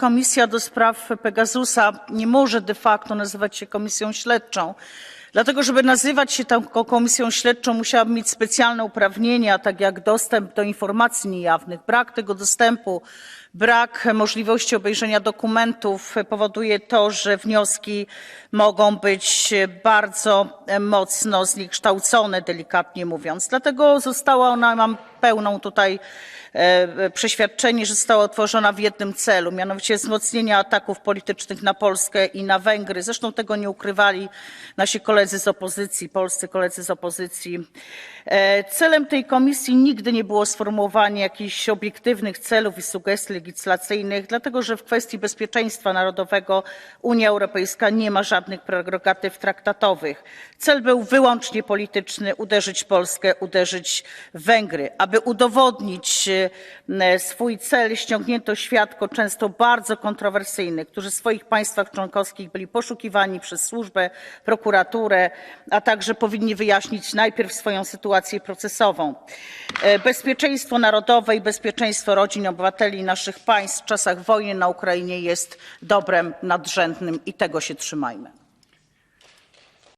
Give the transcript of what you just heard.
Komisja do spraw Pegasusa nie może de facto nazywać się komisją śledczą. Dlatego, żeby nazywać się taką komisją śledczą, musiałaby mieć specjalne uprawnienia, tak jak dostęp do informacji niejawnych. Brak tego dostępu, brak możliwości obejrzenia dokumentów powoduje to, że wnioski mogą być bardzo mocno zniekształcone, delikatnie mówiąc. Dlatego została ona, mam pełną tutaj e, przeświadczenie, że została utworzona w jednym celu, mianowicie wzmocnienia ataków politycznych na Polskę i na Węgry. Zresztą tego nie ukrywali nasi koledzy z opozycji, polscy koledzy z opozycji. E, Celem tej komisji nigdy nie było sformułowanie jakichś obiektywnych celów i sugestii legislacyjnych, dlatego że w kwestii bezpieczeństwa narodowego Unia Europejska nie ma żadnych prerogatyw traktatowych. Cel był wyłącznie polityczny uderzyć Polskę, uderzyć Węgry. Aby udowodnić e, swój cel, ściągnięto świadków często bardzo kontrowersyjnych, którzy w swoich państwach członkowskich byli poszukiwani przez służbę, prokuraturę, a także powinni wyjaśnić najpierw swoją sytuację procesową. E, Bezpieczeństwo narodowe i bezpieczeństwo rodzin, obywateli naszych państw w czasach wojny na Ukrainie jest dobrem nadrzędnym i tego się trzymajmy.